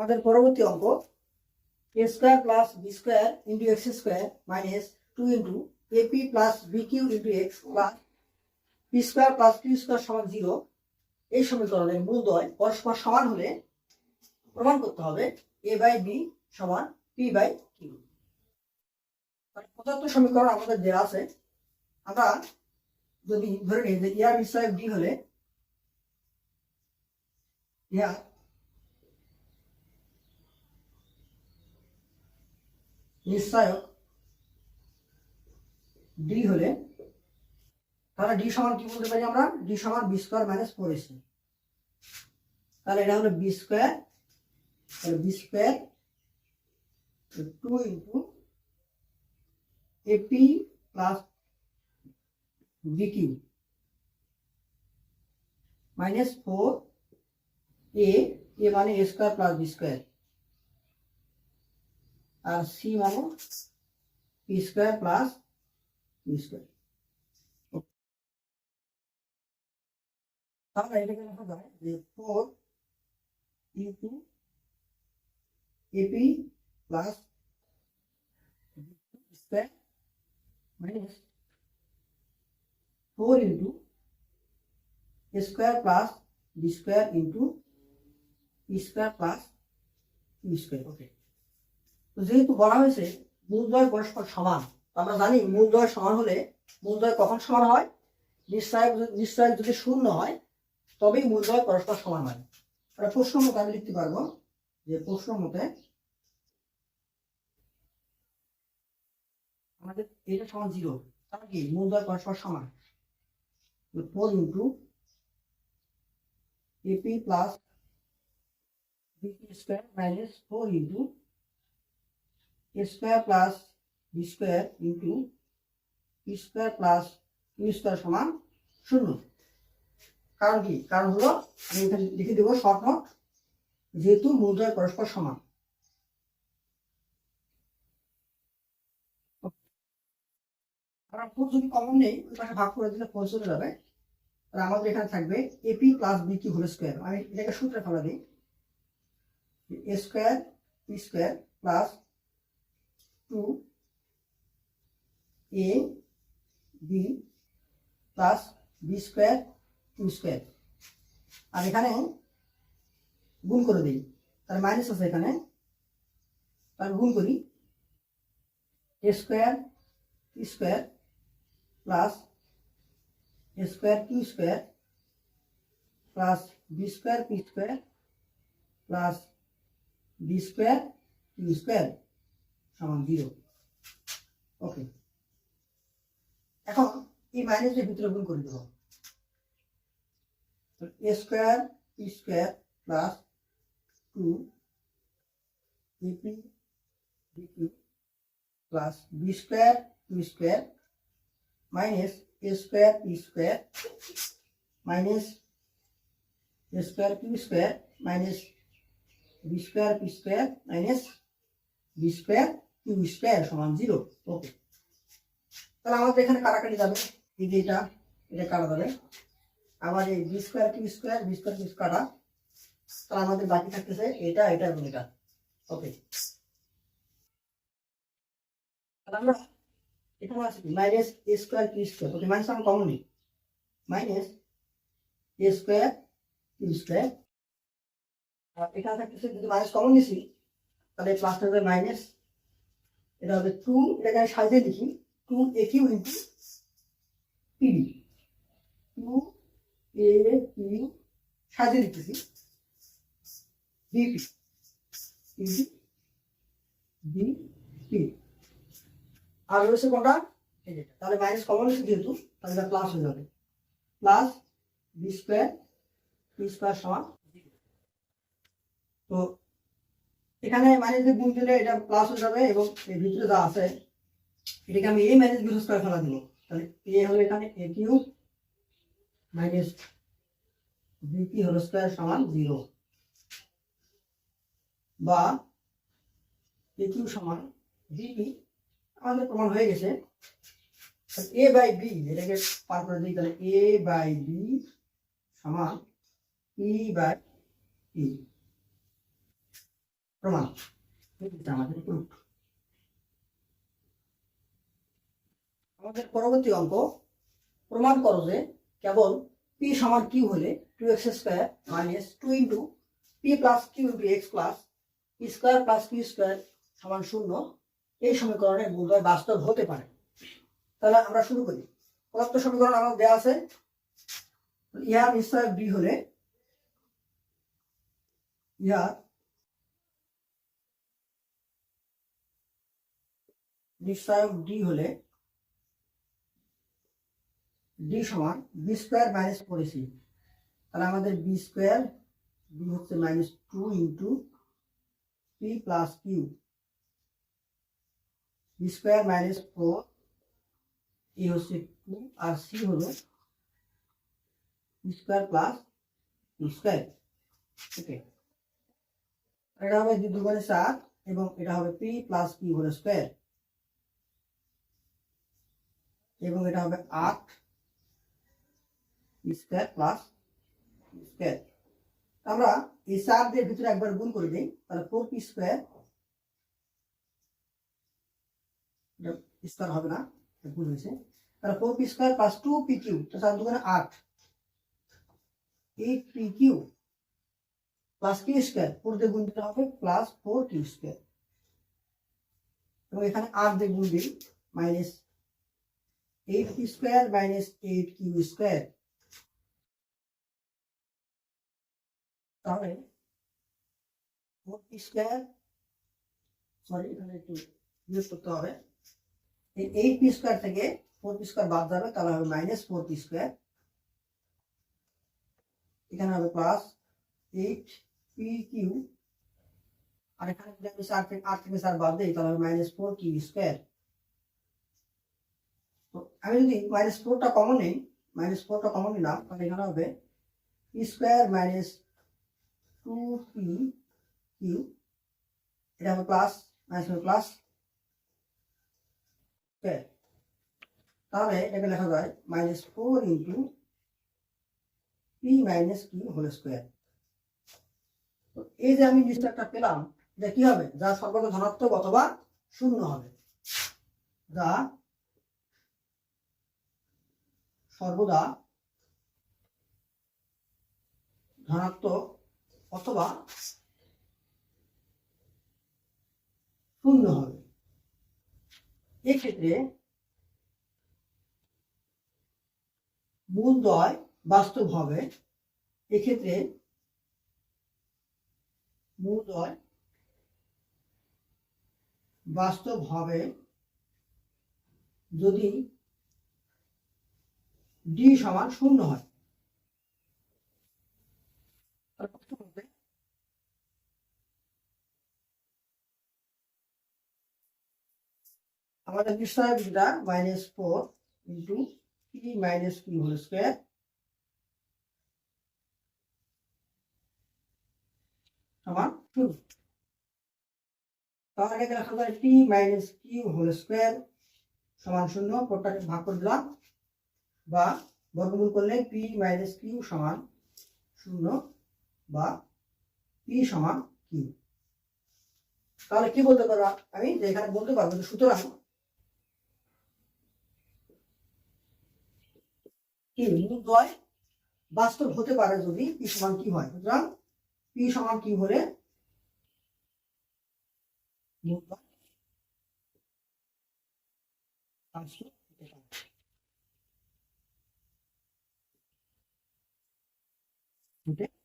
আমাদের পরবর্তী অঙ্ক A square plus B square into X square minus two into A P plus B Q into X plus P square plus Q square সমান zero এই সমীকরণের মূলদয় পরস্পর সমান হলে প্রমাণ করতে হবে এ বাই বি সমান পি বাই কিউ প্রদত্ত সমীকরণ আমাদের দেওয়া আছে। আমরা যদি ধরে নিই যে ইয়ার বিষয় ডি হলে ইয়ার নিশ্চয়ক ডি হলে তাহলে ডি সমান কি বলতে পারি আমরা? ডি সমান B square minus four A C তাহলে এটা হলো বি স্কোয়ার তাহলে B square two into A P plus B Q minus four A A মানে A square plus B square R C মানে P square plus P square তাহলে এটাকে লেখা যায় যে four into A P plus square minus four into A square plus B square into P square plus P square okay তো যেহেতু বলা হয়েছে মূলদ্বয় পরস্পর সমান আমরা জানি মূলদ্বয় সমান হলে মূলদ্বয় কখন সমান হয়? নিশ্চয় নিশ্চয় যদি শূন্য হয়, তবেই মূলদ্বয় পরস্পর সমান হয়। আমরা প্রশ্ন মতে আমি লিখতে পারব যে প্রশ্ন মতে আমাদের এটা সমান জিরো তার কি মূলদ্বয় পরস্পর সমান? Four into A P plus B P square minus four into a square plus b square into p square plus q square সমান শূন্য। কারণ কি? কারণ হলো আমি এখানে লিখে দেবো শর্ট নোট যেহেতু মূলদ্বয় পরস্পর সমান। আর ফোর যদি কমন নেই, ওই পাশে ভাগ করে দিলে ফোর চলে যাবে। আর আমাদের এখানে থাকবে A P plus B Q whole square আমি এটাকে সূত্রে ফেলা দিই। A square P square plus two A B plus B square two square. আর এখানে গুণ করে দিই, তাহলে মাইনাস আছে এখানে। তাহলে গুণ করি A square P square plus A square Q square plus B square P square plus B square Q square সমান জিরো ওকে এখন এই মাইনাসের ভিতরে গুণ করে দেবো। A square P square plus two A P B Q plus B square two square minus A square P square minus A square Q square minus B square P square minus B square Q square সমান zero okay তাহলে আমাদের এখানে কাটাকাটি যাবে? এই এটা এটা কাটা যাবে। আবার এই B square Q square B square Q কাটা। তাহলে আমাদের বাকি থাকতেছে এটা এটা এবং এটা ওকে আমরা এখানে আছে minus A square Q square okay minus আমরা কমন নিই। Minus A square Q square এখানে থাকতেছে, যদি মাইনাস কমন নিছি, তাহলে প্লাসটা হবে মাইনাস এটা হবে টু এটাকে আমি সাজিয়ে লিখি two A Q into P D two A Q সাজিয়ে লিখতেছি বিপি ইন্টু বিপি আর রয়েছে কোনটা? তাহলে মাইনাস কমন হচ্ছে যেহেতু, তাহলে এটা প্লাস হয়ে যাবে। Plus B square P square সমান তো এখানে মাইনাস দিয়ে গুণ দিলে এটা প্লাস হয়ে যাবে এবং এর ভিতরে যা আছে, এটাকে আমি এ মাইনাস বি স্কোয়ার ফেলা দিব। তাহলে এ হলো এখানে A Q minus B P whole square সমান জিরো বা এ কিউ সমান বিপি আমাদের প্রমাণ হয়ে গেছে। এ বাই বি এটাকে পার করে দিই, তাহলে এ বাই বি সমান ই বাই পি প্রমাণ। আমাদের পরবর্তী অঙ্ক, প্রমাণ করো যে কেবল পি সমান কিউ হলে two X square minus two into P plus Q into X plus square plus Q square সমান শূন্য, এই সমীকরণের মূল্যায় বাস্তব হতে পারে। তাহলে আমরা শুরু করি। প্রদত্ত সমীকরণ আমার দেওয়া আছে। ইহার নিশ্চয় বি হলে ইহার নিশ্চয়ক ডি হলে ডি সমান B square minus A C তাহলে আমাদের বি স্কোয়ার বি হচ্ছে minus two into P plus Q B square minus four A হচ্ছে টু আর সি হলো B square plus two square okay এটা হবে দুই দুগুণে চার এবং এটা হবে P plus Q whole square এবং এটা হবে আট স্কোয়ার প্লাস স্কোয়ার আমরা এই চার দিয়ে ভিতরে একবার গুণ করে দিই, তাহলে ফোর পি স্কোয়ার স্কোয়ার হবে না, এটা ভুল হয়েছে। তাহলে four P square plus two P Q তো চার দুগুণে আট। Eight P Q plus Q square four দিয়ে গুণ দিতে হবে প্লাস ফোর কিউ স্কোয়ার এবং এখানে আট দিয়ে গুণ দিই minus eight P square minus eight Q square তাহলে ফোর পি স্কোয়ার সরি এখানে একটু ইউজ করতে হবে এই এইট পি স্কোয়ার থেকে ফোর পি স্কোয়ার বাদ যাবে তাহলে হবে মাইনাস ফোর পি স্কোয়ার এখানে হবে প্লাস এইট পি কিউ আর এখানে যদি আমি চার থেকে আট থেকে চার বাদ দিই, তাহলে হবে মাইনাস ফোর কিউ স্কোয়ার তো আমি যদি মাইনাস ফোরটা কমন নিই মাইনাস ফোরটা কমন নিলাম, তাহলে এখানে হবে square minus two P Q এটা হবে প্লাস মাইনাস হবে প্লাস তাহলে এটাকে লেখা যায় minus four into P minus Q whole square তো এই যে আমি একটা পেলাম, এটা কি হবে? যা সর্বদা ধনাত্মক অথবা শূন্য হবে। যা সর্বদা ধনাত্মক অথবা শূন্য হবে। এক্ষেত্রে মূলদয় বাস্তব হবে। এক্ষেত্রে মূলদয় বাস্তব হবে যদি ডি সমান শূন্য হয়। আমাদের নিশ্চয় যেটা minus four into P minus Q whole square সমান শূন্য। তাহলে লেখা যায় P minus Q whole square সমান শূন্য ফোরটাকে ভাগ করে দিলাম। বা বর্গমূল করলে পি মাইনাস কিউ সমান শূন্য বা পি সমান কিউ তাহলে কি বলতে পারব? আমি এখানে বলতে পারব সুতরাং কি বাস্তব হতে পারে যদি পি সমান কি হয়। সুতরাং পি সমান কি হলে বাস্তব হতে পারে। হতে